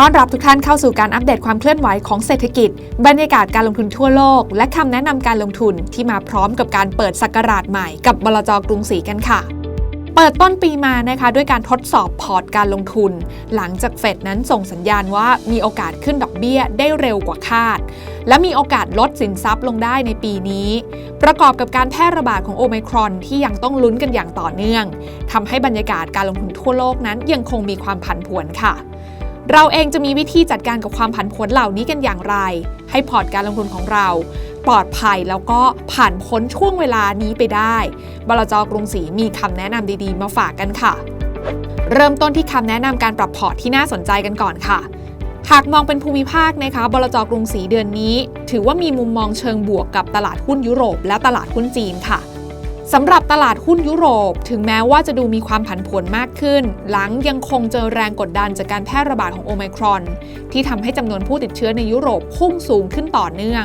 ต้อนรับทุกท่านเข้าสู่การอัปเดตความเคลื่อนไหวของเศรษฐกิจ บรรยากาศการลงทุนทั่วโลก และคำแนะนำการลงทุนที่มาพร้อมกับการเปิดสักราชใหม่กับบลจกรุงศรีกันค่ะเปิดต้นปีมานะคะด้วยการทดสอบพอร์ตการลงทุน หลังจากเฟดนั้นส่งสัญญาณว่ามีโอกาสขึ้นดอกเบี้ยได้เร็วกว่าคาด และมีโอกาสลดสินทรัพย์ลงได้ในปีนี้ ประกอบกับการแพร่ระบาดของโอไมครอนที่ยังต้องลุ้นกันอย่างต่อเนื่องทำให้บรรยากาศการลงทุนทั่วโลกนั้นยังคงมีความผันผวนค่ะ เราเองจะมีวิธีจัดการกับความผันผวนเหล่านี้กันอย่างไร ให้พอร์ตการลงทุนของเราปลอดภัยแล้วก็ผ่านพ้นช่วงเวลานี้ไปได้ บลจกรุงศรีมีคำแนะนำดีๆ มาฝากกันค่ะ เริ่มต้นที่คำแนะนำการปรับพอร์ตที่น่าสนใจกันก่อนค่ะ หากมองเป็นภูมิภาคนะคะ บลจกรุงศรีเดือนนี้ ถือว่ามีมุมมองเชิงบวกกับตลาดหุ้นยุโรปและตลาดหุ้นจีนค่ะ สำหรับตลาดหุ้นยุโรป ถึงแม้ว่าจะดูมีความผันผวนมากขึ้น หลังยังคงเจอแรงกดดันจากการแพร่ระบาดของโอไมครอน ที่ทำให้จำนวนผู้ติดเชื้อในยุโรปพุ่งสูงขึ้นต่อเนื่อง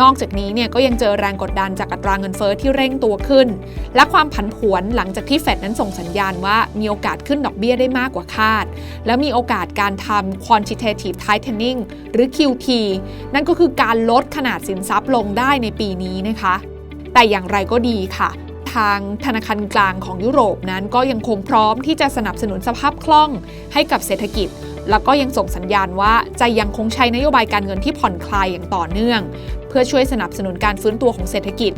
นอกจากนี้เนี่ยก็ยังเจอแรงกดดันจากอัตราเงินเฟอ้อที่เร่งตัวขึ้น และความผันผวนหลังจากที่เฟดนั้นส่งสัญญาณว่ามีโอกาสขึ้นดอกเบี้ยได้มากกว่าคาด และมีโอกาสการทำ quantitative tightening หรือ QT นั่นก็คือการลดขนาดสินทรัพย์ลงได้ในปีนี้นะคะ แต่อย่างไรก็ดีค่ะ ทางธนาคารกลางของยุโรปนั้นก็ยังคงพร้อมที่จะสนับสนุนสภาพคล่องให้กับเศรษฐกิจ แล้วก็ยังส่งสัญญาณว่าจะยังคงใช้นโยบายการเงินที่ผ่อนคลายอย่างต่อเนื่อง เพื่อช่วยสนับสนุนการฟื้นตัวของเศรษฐกิจ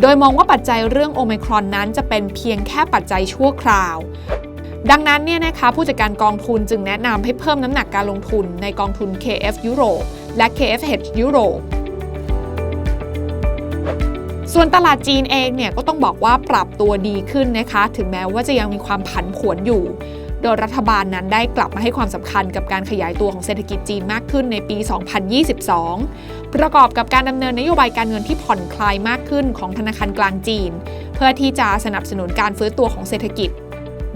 โดยมองว่าปัจจัยเรื่องโอไมครอนนั้นจะเป็นเพียงแค่ปัจจัยชั่วคราว ดังนั้นเนี่ยนะคะผู้จัดการกองทุนจึงแนะนำให้เพิ่มน้ำหนักการลงทุนในกองทุน KF ยุโรปและ KFH ยุโรป ส่วนตลาดจีนเองเนี่ยก็ต้องบอกว่าปรับตัวดีขึ้นนะคะ ถึงแม้ว่าจะยังมีความผันผวนอยู่ โดยรัฐบาลนั้นได้กลับมาให้ความสำคัญกับการขยายตัวของเศรษฐกิจจีนมากขึ้นในปี 2022 ประกอบกับการดำเนินนโยบายการเงินที่ผ่อนคลายมากขึ้นของธนาคารกลางจีน เพื่อที่จะสนับสนุนการฟื้นตัวของเศรษฐกิจ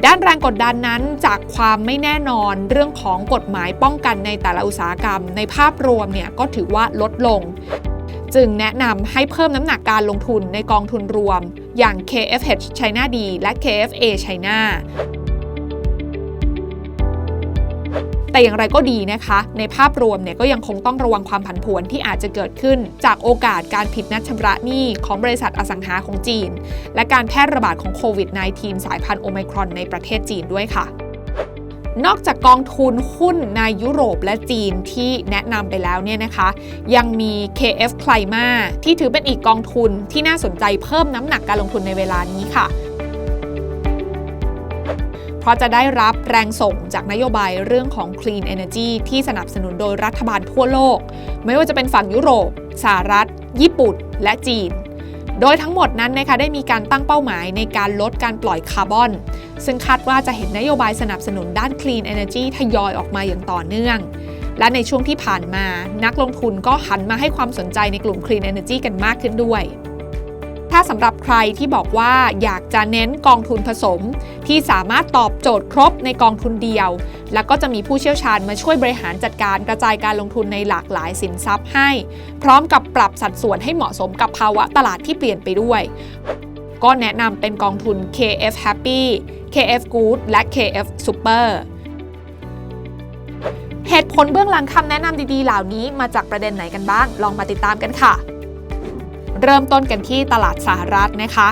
ด้านแรงกดดันนั้นจากความไม่แน่นอนเรื่องของกฎหมายป้องกันในแต่ละอุตสาหกรรม ในภาพรวมเนี่ยก็ถือว่าลดลง จึงแนะนำให้เพิ่มน้ำหนักการลงทุนในกองทุนรวม อย่าง KFH China D และ KFA China แต่อย่างไรก็ดีนะคะ ในภาพรวมเนี่ยก็ยังคงต้องระวังความผันผวนที่อาจจะเกิดขึ้น จากโอกาสการผิดนัดชำระหนี้ของบริษัทอสังหาของจีน และการแพร่ระบาดของโควิด -19 สายพันธุ์โอไมครอนในประเทศจีนด้วยค่ะ นอกจากกองทุนหุ้นในยุโรปและจีนที่แนะนำไปแล้วเนี่ยนะคะ ยังมี KF Clima ที่ถือเป็นอีกกองทุนที่น่าสนใจเพิ่มน้ำหนักการลงทุนในเวลานี้ค่ะเพราะจะได้รับแรงส่งจากนโยบายเรื่องของ Clean Energy ที่สนับสนุนโดยรัฐบาลทั่วโลก ไม่ว่าจะเป็นฝั่งยุโรปสหรัฐ ญี่ปุ่น และจีน โดยทั้งหมดนั้นนะคะได้มีการตั้งเป้าหมายในการลดการปล่อยคาร์บอน ซึ่งคาดว่าจะเห็นนโยบายสนับสนุนด้าน Clean Energy ทยอยออกมาอย่างต่อเนื่อง และในช่วงที่ผ่านมา นักลงทุนก็หันมาให้ความสนใจในกลุ่ม Clean Energy กันมากขึ้นด้วยาสำหรับใครที่บอกว่าอยากจะเน้นกองทุนผสม ที่สามารถตอบโจทย์ครบในกองทุนเดียว แล้วก็จะมีผู้เชี่ยวชาญมาช่วยบริหารจัดการกระจายการลงทุนในหลากหลายสินทรัพย์ให้ พร้อมกับปรับสัดส่วนให้เหมาะสมกับภาวะตลาดที่เปลี่ยนไปด้วย ก็แนะนำเป็นกองทุน KF Happy KF Good และ KF Super เหตุผลเบื้องหลังคำแนะนำดีๆ เหล่านี้มาจากประเด็นไหนกันบ้าง ลองมาติดตามกันค่ะ เริ่มต้นกันที่ตลาดสหรัฐนะคะ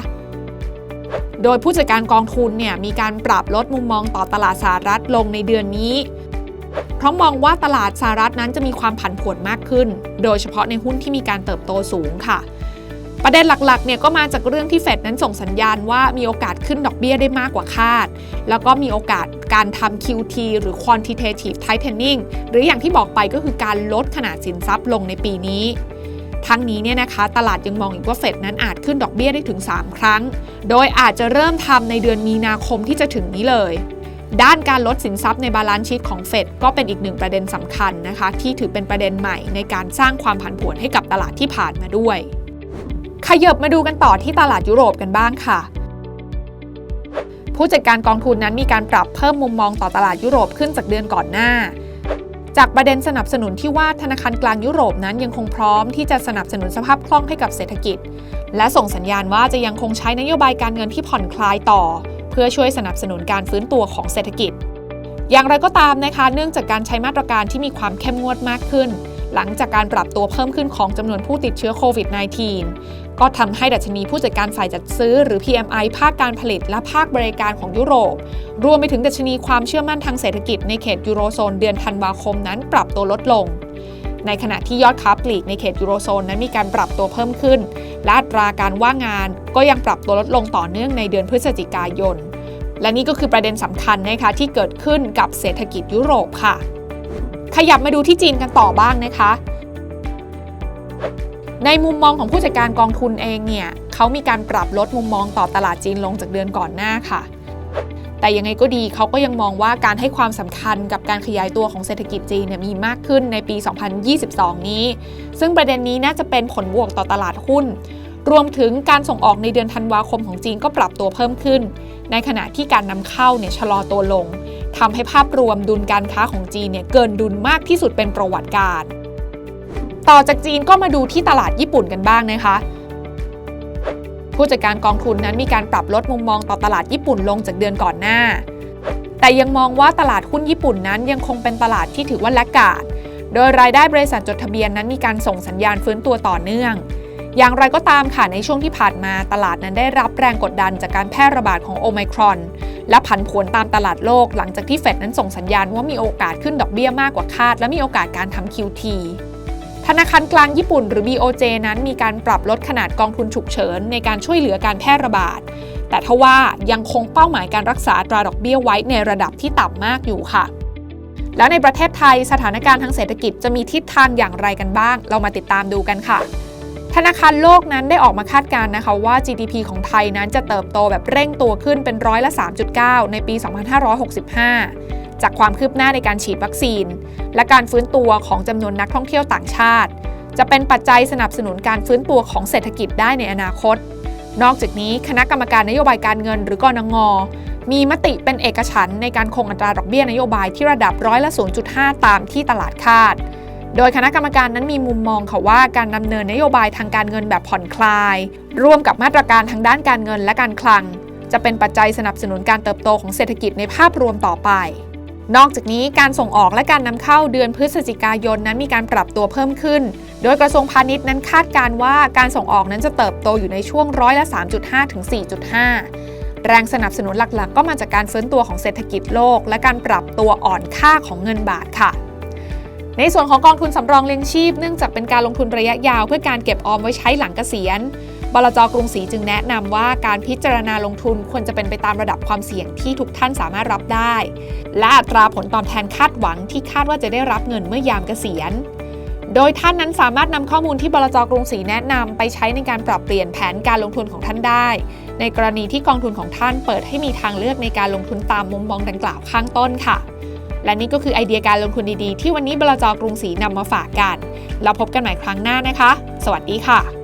โดยผู้จัดการกองทุนเนี่ยมีการปรับลดมุมมองต่อตลาดสหรัฐลงในเดือนนี้ เพราะมองว่าตลาดสหรัฐนั้นจะมีความผันผวนมากขึ้น โดยเฉพาะในหุ้นที่มีการเติบโตสูงค่ะประเด็นหลักๆ เนี่ยก็มาจากเรื่องที่เฟดนั้นส่งสัญญาณว่ามีโอกาสขึ้นดอกเบี้ยได้มากกว่าคาด แล้วก็มีโอกาสการทำ QT หรือ quantitative tightening หรืออย่างที่บอกไปก็คือการลดขนาดสินทรัพย์ลงในปีนี้ ทั้งนี้เนี่ยนะคะตลาดยังมองอีกว่าเฟดนั้นอาจขึ้นดอกเบี้ยได้ถึง 3 ครั้ง โดยอาจจะเริ่มทำในเดือนมีนาคมที่จะถึงนี้เลย ด้านการลดสินทรัพย์ในบาลานซ์ชีตของเฟดก็เป็นอีกหนึ่งประเด็นสำคัญนะคะ ที่ถือเป็นประเด็นใหม่ในการสร้างความผันผวนให้กับตลาดที่ผ่านมาด้วย ขยบมาดูกันต่อที่ตลาดยุโรปกันบ้างค่ะผู้จัดการกองทุนนั้นมีการปรับเพิ่มมุมมองต่อตลาดยุโรปขึ้นจากเดือนก่อนหน้า จากประเด็นสนับสนุนที่ว่าธนาคารกลางยุโรปนั้นยังคงพร้อมที่จะสนับสนุนสภาพคล่องให้กับเศรษฐกิจ และส่งสัญญาณว่าจะยังคงใช้นโยบายการเงินที่ผ่อนคลายต่อ เพื่อช่วยสนับสนุนการฟื้นตัวของเศรษฐกิจ อย่างไรก็ตามนะคะ เนื่องจากการใช้มาตรการที่มีความเข้มงวดมากขึ้น หลังจากการปรับตัวเพิ่มขึ้นของจำนวนผู้ติดเชื้อโควิด -19 ก็ทำให้ดัชนีผู้จัดการฝ่ายจัดซื้อหรือ PMI ภาคการผลิตและภาคบริการของยุโรป รวมไปถึงดัชนีความเชื่อมั่นทางเศรษฐกิจในเขตยูโรโซนเดือนธันวาคมนั้นปรับตัวลดลง ในขณะที่ยอดค้าปลีกในเขตยูโรโซนนั้นมีการปรับตัวเพิ่มขึ้น และอัตราการว่างงานก็ยังปรับตัวลดลงต่อเนื่องในเดือนพฤศจิกายน และนี่ก็คือประเด็นสำคัญนะคะที่เกิดขึ้นกับเศรษฐกิจยุโรปค่ะ ขยับมาดูที่จีนกันต่อบ้างนะคะ ในมุมมองของผู้จัดการกองทุนเองเนี่ยเขามีการปรับลดมุมมองต่อตลาดจีนลงจากเดือนก่อนหน้าค่ะ แต่ยังไงก็ดีเขาก็ยังมองว่าการให้ความสำคัญกับการขยายตัวของเศรษฐกิจจีนเนี่ยมีมากขึ้นในปี 2022 นี้ ซึ่งประเด็นนี้น่าจะเป็นผลบวกต่อตลาดหุ้น รวมถึงการส่งออกในเดือนธันวาคมของจีนก็ปรับตัวเพิ่มขึ้น ในขณะที่การนำเข้าเนี่ยชะลอตัวลงทำให้ภาพรวมดุลการค้าของจีนเนี่ยเกินดุลมากที่สุดเป็นประวัติการณ์ ต่อจากจีนก็มาดูที่ตลาดญี่ปุ่นกันบ้างนะคะผู้จัดการกองทุนนั้นมีการปรับลดมุมมองต่อตลาดญี่ปุ่นลงจากเดือนก่อนหน้า แต่ยังมองว่าตลาดหุ้นญี่ปุ่นนั้นยังคงเป็นตลาดที่ถือว่าแลกกาด โดยรายได้บริษัทจดทะเบียนนั้นมีการส่งสัญญาณฟื้นตัวต่อเนื่อง อย่างไรก็ตามค่ะในช่วงที่ผ่านมาตลาดนั้นได้รับแรงกดดันจากการแพร่ระบาดของโอไมครอน และผันผวนตามตลาดโลกหลังจากที่เฟดนั้นส่งสัญญาณว่ามีโอกาสขึ้นดอกเบี้ยมากกว่าคาด และมีโอกาสการทำ QT ธนาคารกลางญี่ปุ่นหรือ BOJ นั้นมีการปรับลดขนาดกองทุนฉุกเฉิน ในการช่วยเหลือการแพร่ระบาด แต่ทว่ายังคงเป้าหมายการรักษาตราดอกเบี้ยไว้ในระดับที่ต่ำมากอยู่ค่ะ แล้วในประเทศไทยสถานการณ์ทางเศรษฐกิจจะมีทิศทางอย่างไรกันบ้าง เรามาติดตามดูกันค่ะ ธนาคารโลกนั้นได้ออกมาคาดการณ์นะคะว่า GDP ของไทยนั้นจะเติบโตแบบเร่งตัวขึ้นเป็นร้อยละ 3.9 ในปี 2565 จากความคืบหน้าในการฉีดวัคซีน และการฟื้นตัวของจำนวนนักท่องเที่ยวต่างชาติ จะเป็นปัจจัยสนับสนุนการฟื้นตัวของเศรษฐกิจได้ในอนาคต นอกจากนี้คณะกรรมการนโยบายการเงินหรือกรงงมีมติเป็นเอกฉันในการคงอัตราดอกเบี้ยนโยบายที่ระดับร้อยละ 0.5 ตามที่ตลาดคาด โดยคณะกรรมการนั้นมีมุมมองค่ะว่าการดำเนินนโยบายทางการเงินแบบผ่อนคลาย ร่วมกับมาตรการทางด้านการเงินและการคลัง จะเป็นปัจจัยสนับสนุนการเติบโตของเศรษฐกิจในภาพรวมต่อไป นอกจากนี้การส่งออกและการนำเข้าเดือนพฤศจิกายนนั้นมีการปรับตัวเพิ่มขึ้น โดยกระทรวงพาณิชย์นั้นคาดการว่าการส่งออกนั้นจะเติบโตอยู่ในช่วงร้อยละ 3.5 ถึง 4.5แรงสนับสนุนหลักๆ ก็มาจากการฟื้นตัวของเศรษฐกิจโลก และการปรับตัวอ่อนค่าของเงินบาทค่ะ ในส่วนของกองทุนสำรองเลี้ยงชีพเนื่องจากเป็นการลงทุนระยะยาว เพื่อการเก็บออมไว้ใช้หลังเกษียณบลจกรุงศรีจึงแนะนำว่าการพิจารณาลงทุนควรจะเป็นไปตามระดับความเสี่ยงที่ทุกท่านสามารถรับได้ และอัตราผลตอบแทนคาดหวังที่คาดว่าจะได้รับเงินเมื่อยามเกษียณ โดยท่านนั้นสามารถนำข้อมูลที่บลจกรุงศรีแนะนำไปใช้ในการปรับเปลี่ยนแผนการลงทุนของท่านได้ ในกรณีที่กองทุนของท่านเปิดให้มีทางเลือกในการลงทุนตามมุมมองดังกล่าวข้างต้นค่ะ และนี่ก็คือไอเดียการลงทุนดีๆ ที่วันนี้บลจกรุงศรีนำมาฝากกัน เราพบกันใหม่ครั้งหน้านะคะ สวัสดีค่ะ